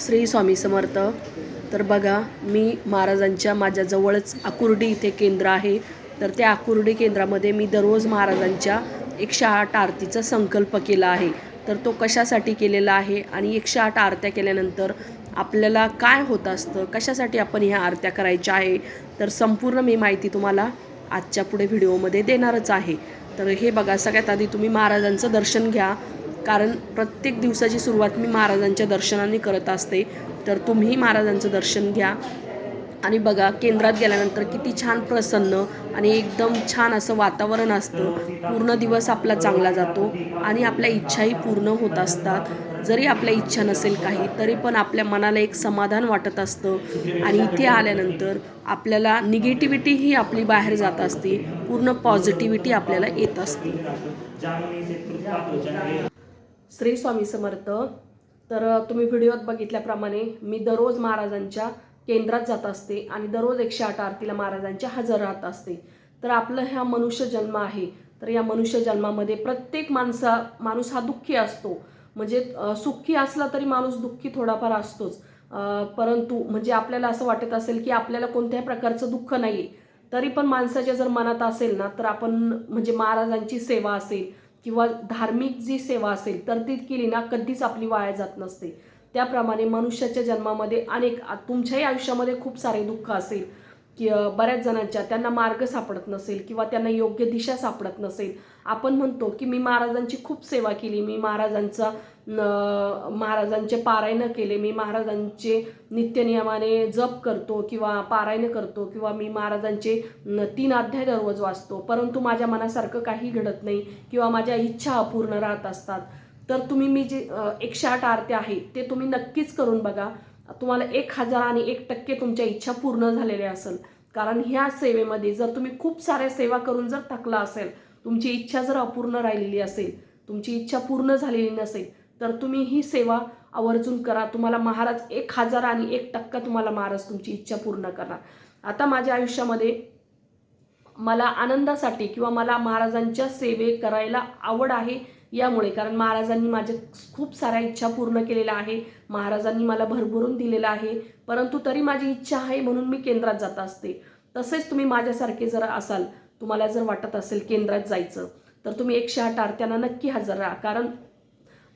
श्री स्वामी समर्थ. तर बघा मी महाराजांच्या माझ्याजवळच आकुर्डी इथे केंद्र आहे. तर त्या आकुर्डी केंद्रामध्ये मी दररोज महाराजांच्या एकशे आठ आरतीचा संकल्प केला आहे. तर तो कशासाठी केलेला आहे आणि एकशे आठ आरत्या केल्यानंतर आपल्याला काय होत असतं? कशासाठी आपण ह्या आरत्या करायच्या आहे? तर संपूर्ण मी माहिती तुम्हाला आजच्या पुढे व्हिडिओमध्ये देणारच आहे. तर हे बघा सगळ्यात आधी तुम्ही महाराजांचं दर्शन घ्या. कारण प्रत्येक दिवसाची सुरुवात मी महाराजांच्या दर्शनाने करत असते. तर तुम्ही महाराजांचं दर्शन घ्या. आणि बघा केंद्रात गेल्यानंतर किती छान प्रसन्न आणि एकदम छान असं वातावरण असतं. पूर्ण दिवस आपला चांगला जातो आणि आपल्या इच्छाही पूर्ण होत असतात. जरी आपल्या इच्छा नसेल काही तरी पण आपल्या मनाला एक समाधान वाटत असतं. आणि इथे आल्यानंतर आपल्याला निगेटिव्हिटी ही आपली बाहेर जात असते. पूर्ण पॉझिटिव्हिटी आपल्याला येत असते. श्री स्वामी समर्थ. तर तुम्ही व्हिडिओत बघितल्याप्रमाणे मी दररोज महाराजांच्या केंद्रात जात असते आणि दररोज एकशे आठ आरतीला महाराजांच्या हजर राहत असते. तर आपलं ह्या मनुष्य जन्म आहे. तर या मनुष्य जन्मामध्ये प्रत्येक माणसा माणूस हा दुःखी असतो. म्हणजे सुखी असला तरी माणूस दुःखी थोडाफार असतोच. परंतु म्हणजे आपल्याला असं वाटत असेल की आपल्याला कोणत्याही प्रकारचं दुःख नाही आहे तरी पण माणसाच्या जर मनात असेल ना तर आपण म्हणजे महाराजांची सेवा असेल किंवा धार्मिक जी सेवा असेल तर ती केली ना कधीच आपली वाया जात नसते. त्याप्रमाणे मनुष्याच्या जन्मामध्ये अनेक तुमच्याही आयुष्यामध्ये खूप सारे दुःख असेल की बऱ्याच जणांच्या त्यांना मार्ग सापडत नसेल किंवा त्यांना योग्य दिशा सापडत नसेल. आपण म्हणतो की मी महाराजांची खूप सेवा केली मी महाराजांचा महाराजांचे पारायण केले. मी महाराजांचे नित्यनियमाने जप करतो किंवा पारायण करतो किंवा मी महाराजांचे तीन अध्याय दररोज वाचतो. परंतु माझ्या मनासारखं काही घडत नाही किंवा माझ्या इच्छा अपूर्ण राहत असतात. तर तुम्ही मी जे एकशे आठ आरती आहे ते तुम्ही नक्कीच करून बघा. तुम्हाला एक हजार आणि एक टक्के तुमच्या इच्छा पूर्ण झालेल्या असेल. कारण ह्या सेवेमध्ये जर तुम्ही खूप साऱ्या सेवा करून जर थकला असेल तुमची इच्छा जर अपूर्ण राहिलेली असेल तुमची इच्छा पूर्ण झालेली नसेल तर तुम्ही ही सेवा आवर्जून करा. तुम्हाला महाराज एक हजार आणि एक टक्का तुम्हाला महाराज तुमची इच्छा पूर्ण करणार. आता माझ्या आयुष्यामध्ये मला आनंदासाठी किंवा मला महाराजांच्या सेवे करायला आवड आहे यामुळे कारण महाराजांनी माझ्या खूप साऱ्या इच्छा पूर्ण केलेल्या आहे. महाराजांनी मला भरभरून दिलेलं आहे. परंतु तरी माझी इच्छा आहे म्हणून मी केंद्रात जात असते. तसेच तुम्ही माझ्यासारखे जर असाल तुम्हाला जर वाटत असेल केंद्रात जायचं तर तुम्ही एकशे आठ आरत्यांना नक्की हजर राहा. कारण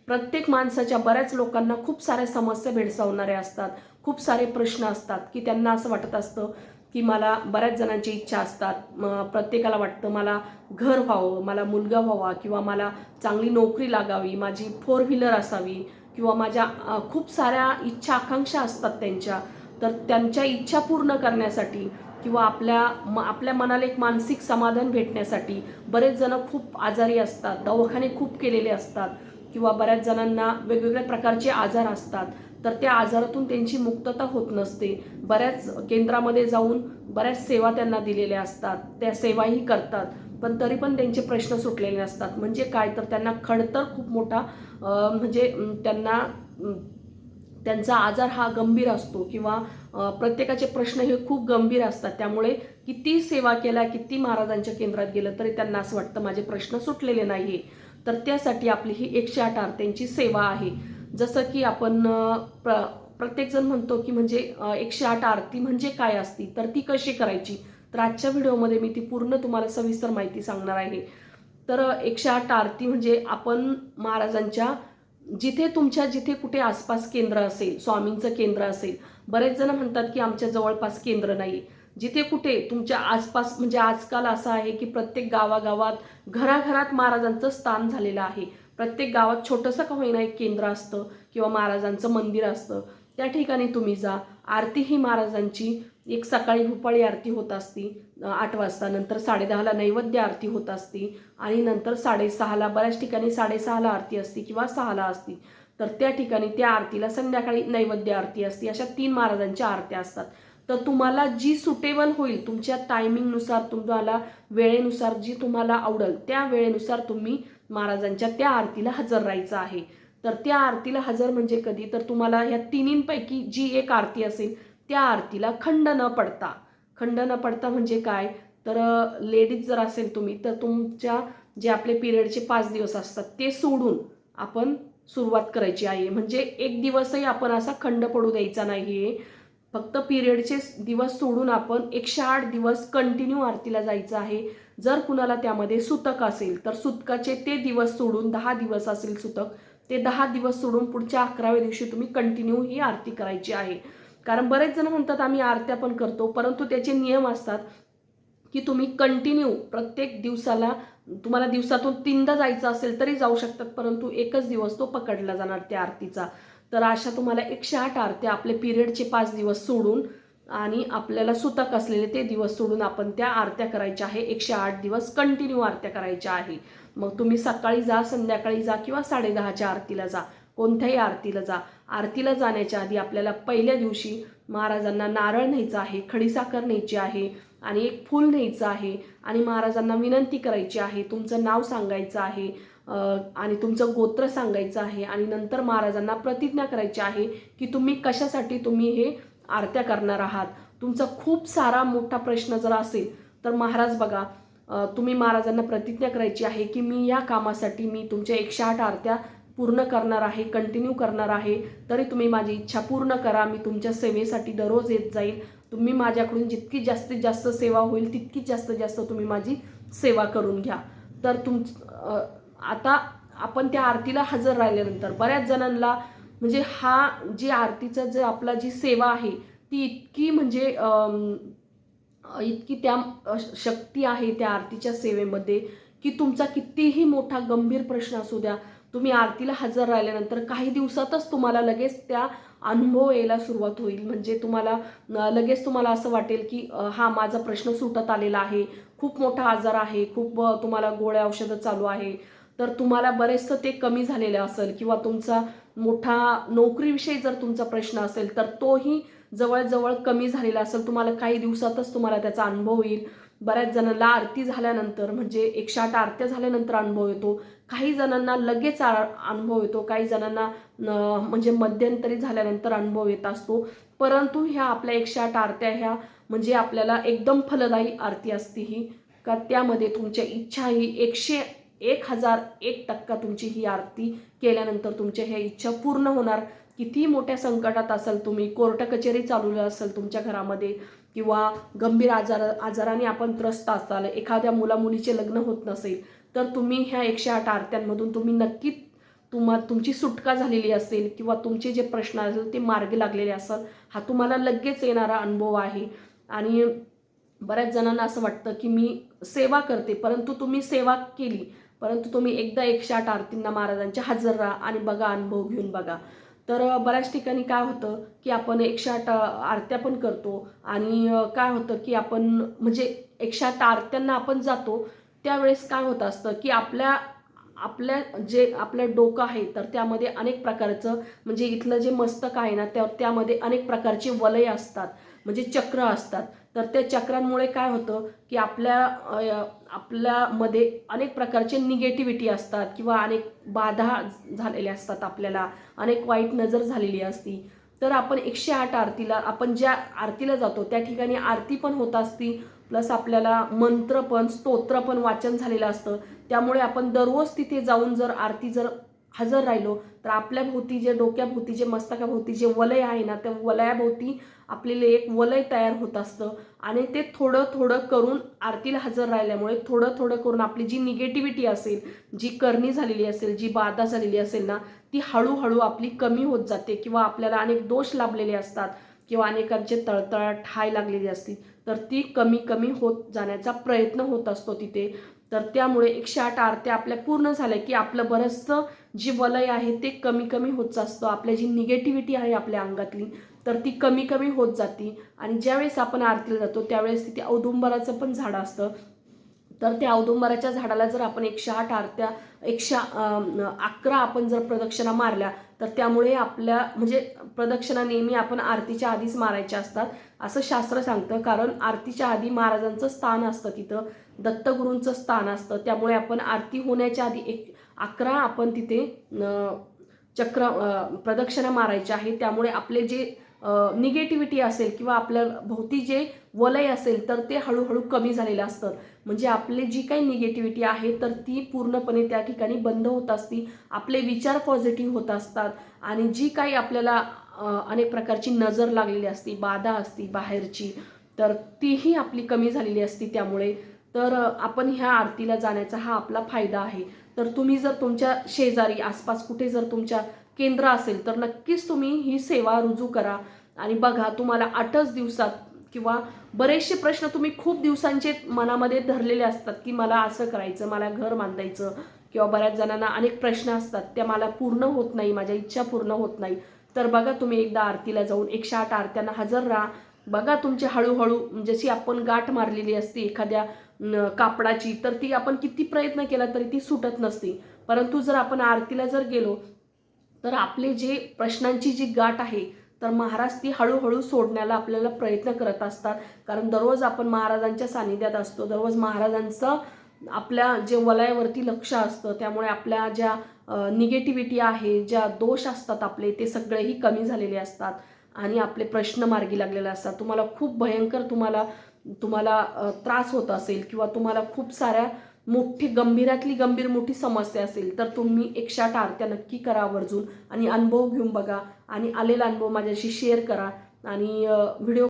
प्रत्येक माणसाच्या बऱ्याच लोकांना खूप साऱ्या समस्या भेडसावणाऱ्या असतात. खूप सारे प्रश्न असतात की त्यांना असं वाटत असतं की मला बऱ्याच जणांची इच्छा असतात. म- प्रत्येकाला वाटतं मला घर व्हावं मला मुलगा व्हावा किंवा मला चांगली नोकरी लागावी माझी फोर व्हीलर असावी किंवा माझ्या खूप साऱ्या इच्छा आकांक्षा असतात त्यांच्या. तर त्यांच्या इच्छा पूर्ण करण्यासाठी किंवा आपल्या म आपल्या मनाला एक मानसिक समाधान भेटण्यासाठी बरेच जण खूप आजारी असतात दवाखाने खूप केलेले असतात. किंवा बऱ्याच जणांना वेगवेगळ्या प्रकारचे आजार असतात तर त्या आजारातून त्यांची मुक्तता होत नसते. बऱ्याच केंद्रामध्ये जाऊन बऱ्याच सेवा त्यांना दिलेल्या असतात त्या सेवाही करतात पण तरी पण त्यांचे प्रश्न सुटलेले असतात. म्हणजे काय? तर त्यांना खडतर खूप मोठा म्हणजे त्यांना त्यांचा आजार हा गंभीर असतो किंवा प्रत्येकाचे प्रश्न हे खूप गंभीर असतात. त्यामुळे किती सेवा केल्या किती महाराजांच्या केंद्रात गेलं तरी त्यांना असं वाटतं माझे प्रश्न सुटलेले नाही तर त्यासाठी आपली ही एकशे आठ आरत्यांची सेवा आहे. जसं की आपण प्र प्रत्येकजण म्हणतो की म्हणजे एकशे आठ आरती म्हणजे काय असती तर ती कशी करायची? तर आजच्या व्हिडिओमध्ये मी ती पूर्ण तुम्हाला सविस्तर माहिती सांगणार आहे. तर एकशे आठ आरती म्हणजे आपण महाराजांच्या जिथे तुमच्या जिथे कुठे आसपास केंद्र असेल स्वामींचं केंद्र असेल बरेच जण म्हणतात की आमच्या जवळपास केंद्र नाही जिथे कुठे तुमच्या आसपास म्हणजे आजकाल असं आहे की प्रत्येक गावागावात घराघरात महाराजांचं स्थान झालेलं आहे. प्रत्येक गावात छोटंसं का होईना एक केंद्र असतं किंवा महाराजांचं मंदिर असतं. त्या ठिकाणी तुम्ही जा. आरती ही महाराजांची एक सकाळी भूपाळी आरती होत असती आठ वाजता नंतर साडेदहाला नैवेद्य आरती होत असती आणि नंतर साडेसहाला बऱ्याच ठिकाणी साडेसहाला आरती असती किंवा सहाला असती. तर त्या ठिकाणी त्या आरतीला संध्याकाळी नैवेद्य आरती असते. अशा तीन महाराजांच्या आरत्या असतात. तर तुम्हाला जी सुटेबल होईल तुमच्या टायमिंगनुसार तुम्हाला वेळेनुसार जी तुम्हाला आवडेल त्या वेळेनुसार तुम्ही महाराजांच्या त्या आरतीला हजर राहायचं आहे. तर त्या आरतीला हजर म्हणजे कधी? तर तुम्हाला ह्या तिन्हींपैकी जी एक आरती असेल त्या आरतीला खंड न पडता. खंड न पडता म्हणजे काय? तर लेडीज जर असेल तुम्ही तर तुमच्या जे आपले पिरियडचे पाच दिवस असतात ते सोडून आपण सुरुवात करायची आहे. म्हणजे एक दिवसही आपण असा खंड पडू द्यायचा नाही आहे फक्त पिरियडचे दिवस सोडून आपण एकशे आठ दिवस कंटिन्यू आरतीला जायचं आहे. जर कुणाला त्यामध्ये सुतक असेल तर सुतकाचे ते दिवस सोडून दहा दिवस असेल सुतक ते दहा दिवस सोडून पुढच्या अकराव्या दिवशी तुम्ही कंटिन्यू ही आरती करायची आहे. कारण बरेच जण म्हणतात आम्ही आरत्या पण करतो. परंतु त्याचे नियम असतात की तुम्ही कंटिन्यू प्रत्येक दिवसाला तुम्हाला दिवसातून तीनदा जायचं असेल तरी जाऊ शकतात परंतु एकच दिवस तो पकडला जाणार त्या आरतीचा. तर अशा तुम्हाला एकशे आठ आरत्या आपले पिरियडचे पाच दिवस सोडून आणि आपल्याला सुतक असलेले ते दिवस सोडून आपण त्या आरत्या करायच्या आहे. एकशे आठ दिवस कंटिन्यू आरत्या करायच्या आहे. मग तुम्ही सकाळी जा संध्याकाळी जा किंवा साडेदहाच्या आरतीला जा. कोणत्याही आरतीला जा. आरतीला जाण्याच्या आधी आपल्याला पहिल्या दिवशी महाराजांना नारळ न्यायचा आहे खडीसाखर न्यायची आहे आणि एक फूल न्यायचं आहे आणि महाराजांना विनंती करायची आहे. तुमचं नाव सांगायचं आहे. आणि तुमचं गोत्र सांगायचं आहे आणि नंतर महाराजांना प्रतिज्ञा करायची आहे की तुम्ही कशासाठी तुम्ही हे आरत्या करणार आहात. तुमचा खूप सारा मोठा प्रश्न जर असेल तर महाराज बघा तुम्ही महाराजांना प्रतिज्ञा करायची आहे की मी या कामासाठी मी तुमच्या एकशे आठ आरत्या पूर्ण करणार आहे कंटिन्यू करणार आहे. तरी तुम्ही माझी इच्छा पूर्ण करा मी तुमच्या सेवेसाठी दररोज येत जाईल तुम्ही माझ्याकडून जितकी जास्तीत जास्त सेवा होईल तितकी जास्तीत जास्त तुम्ही माझी सेवा करून घ्या. तर तुम आता आपण त्या आरतीला हजर राहिल्यानंतर बऱ्याच जणांना म्हणजे हा जी आरतीचा जे आपला जी सेवा आहे ती इतकी म्हणजे इतकी त्या शक्ती आहे त्या आरतीच्या सेवेमध्ये की तुमचा कितीही मोठा गंभीर प्रश्न असू द्या तुम्ही आरतीला हजर राहिल्यानंतर काही दिवसातच तुम्हाला लगेच त्या अनुभव यायला सुरुवात होईल. म्हणजे तुम्हाला लगेच तुम्हाला असं वाटेल की हा माझा प्रश्न सुटत आलेला आहे खूप मोठा आजार आहे खूप तुम्हाला गोळ्या औषधं चालू आहे तर तुम्हाला बरेचसं ते कमी झालेलं असेल किंवा तुमचा मोठा नोकरीविषयी जर तुमचा प्रश्न असेल तर तोही जवळजवळ कमी झालेला असेल. तुम्हाला काही दिवसातच तुम्हाला त्याचा अनुभव येईल. बऱ्याच जणांना आरती झाल्यानंतर म्हणजे एकशे आठ आरत्या झाल्यानंतर अनुभव येतो. काही जणांना लगेच आ- अनुभव येतो. काही जणांना म्हणजे मध्यंतरी झाल्यानंतर अनुभव येत असतो. परंतु ह्या आपल्या एकशे आठ आरत्या ह्या म्हणजे आपल्याला एकदम फलदायी आरती असते ही. का त्यामध्ये तुमच्या इच्छा ही एकशे एक हजार एक टक्का तुमची ही आरती केल्यानंतर तुमच्या ह्या इच्छा पूर्ण होणार. किती मोठ्या संकटात असाल तुम्ही कोर्ट कचेरी चालू असेल तुमच्या घरामध्ये किंवा गंभीर आजार आजाराने आपण त्रस्त असाल एखाद्या मुला मुलीचे लग्न होत नसेल तर तुम्ही ह्या एकशे आठ आरत्यांमधून तुम्ही नक्की तुम्हा तुमची सुटका झालेली असेल किंवा तुमचे जे प्रश्न असेल ते मार्गी लागलेले असेल हा तुम्हाला लगेच येणारा अनुभव आहे. आणि बऱ्याच जणांना असं वाटतं की मी सेवा करते परंतु तुम्ही सेवा केली परंतु तुम्ही एकदा एकशे आठ आरतींना महाराजांच्या हजर राहा आणि बघा अनुभव घेऊन बघा. तर बऱ्याच ठिकाणी काय होतं की आपण एकशे आठ आरत्या पण करतो आणि काय होतं की आपण म्हणजे एकशे आठ आरत्यांना आपण जातो त्यावेळेस काय होत असतं की आपल्या आपल्या जे आपलं डोकं आहे तर त्यामध्ये अनेक प्रकारचं म्हणजे इथलं जे मस्तक आहे ना त्या त्यामध्ये अनेक प्रकारचे वलय असतात म्हणजे चक्र असतात. तर त्या चक्रांमुळे काय होतं की आपल्या आपल्यामध्ये अनेक प्रकारचे निगेटिव्हिटी असतात किंवा अनेक बाधा झालेल्या असतात आपल्याला अनेक वाईट नजर झालेली असती. तर आपण एकशे आठ आरतीला आपण ज्या आरतीला जातो त्या ठिकाणी आरती पण होत असती प्लस आपल्याला मंत्र पण स्तोत्र पण वाचन झालेलं असतं. त्यामुळे आपण दररोज तिथे जाऊन जर आरती जर हजर राहिलो तर आपल्या भोवती जे डोक्याभोवती जे मस्तकाभोवती जे वलय आहे ना त्या वलयाभोवती आपल्याला एक वलय तयार होत असतं. आणि ते थोडं थोडं करून आरतीला हजर राहिल्यामुळे थोडं थोडं करून आपली जी निगेटिव्हिटी असेल जी करणी झालेली असेल जी बाधा झालेली असेल ना ती हळूहळू आपली कमी होत जाते किंवा आपल्याला अनेक दोष लाभलेले असतात किंवा अनेकांचे तळतळाट ठाय लागलेली असतील तर ती कमी कमी होत जाण्याचा प्रयत्न होत असतो तिथे. तर त्यामुळे एकशे आठ आरत्या आपल्या पूर्ण झाल्या की आपलं बरंचसं जी वलय आहे ते कमी कमी होत असतं आपल्या जी निगेटिव्हिटी आहे आपल्या अंगातली तर ती कमी कमी होत जाते. आणि ज्यावेळेस आपण आरतीला जातो त्यावेळेस तिथे औदुंबराचं पण झाड असतं. तर त्या औदुंबराच्या झाडाला जर आपण एकशे आठ आरत्या एकशे अकरा आपण जर प्रदक्षिणा मारल्या तर त्यामुळे आपल्या म्हणजे प्रदक्षिणा नेहमी आपण आरतीच्या आधीच मारायच्या असतात असं शास्त्र सांगतं. कारण आरतीच्या आधी महाराजांचं स्थान असतं तिथं दत्तगुरूंचं स्थान असतं. त्यामुळे आपण आरती होण्याच्या आधी एक अकरा आपण तिथे चक्र प्रदक्षिणा मारायच्या आहे त्यामुळे आपले जे निगेटिव्हिटी असेल किंवा आपल्या भोवती जे वलय असेल तर ते हळूहळू कमी झालेलं असतं. म्हणजे आपले जी काही निगेटिव्हिटी आहे तर ती पूर्णपणे त्या ठिकाणी बंद होत असती. आपले विचार पॉझिटिव्ह होत असतात. आणि जी काही आपल्याला अनेक प्रकारची नजर लागलेली असती बाधा असती बाहेरची तर तीही आपली कमी झालेली असती त्यामुळे. तर आपण ह्या आरतीला जाण्याचा हा आपला फायदा आहे. तर तुम्ही जर तुमच्या शेजारी आसपास कुठे जर तुमच्या केंद्र असेल तर नक्कीच तुम्ही ही सेवा रुजू करा. आणि बघा तुम्हाला आठच दिवसात किंवा बरेचसे प्रश्न तुम्ही खूप दिवसांचे मनामध्ये धरलेले असतात की मला असं करायचं मला घर बांधायचं किंवा बऱ्याच जणांना अनेक प्रश्न असतात त्या मला पूर्ण होत नाही माझ्या इच्छा पूर्ण होत नाही. तर बघा तुम्ही एकदा आरतीला जाऊन एकशे आठ आरत्यांना हजर राहा. बघा तुमची हळूहळू जशी आपण गाठ मारलेली असते एखाद्या कापडाची तर ती आपण किती प्रयत्न केला तरी ती सुटत नसते. परंतु जर आपण आरतीला जर गेलो तर आपले जे प्रश्नांची जी गाठ आहे तर महाराज ती हळूहळू सोडण्याला आपल्याला प्रयत्न करत असतात. कारण दररोज आपण महाराजांच्या सानिध्यात असतो. दररोज महाराजांचं आपल्या जे वलयावरती लक्ष असतं त्यामुळे आपल्या ज्या निगेटिव्हिटी आहे ज्या दोष असतात आपले ते सगळेही कमी झालेले असतात आणि आपले प्रश्न मार्गी लागलेले असतात. तुम्हाला खूप भयंकर तुम्हाला तुम्हाला त्रास होत असेल किंवा तुम्हाला खूप साऱ्या मोठी गंभीरातली गंभीर मोठी समस्या असेल तर तुम्ही एकशे आठ आरत्या नक्की करा आवर्जून. आणि अनुभव घेऊन बघा आणि आलेला अनुभव माझ्याशी शेअर करा. आणि व्हिडिओ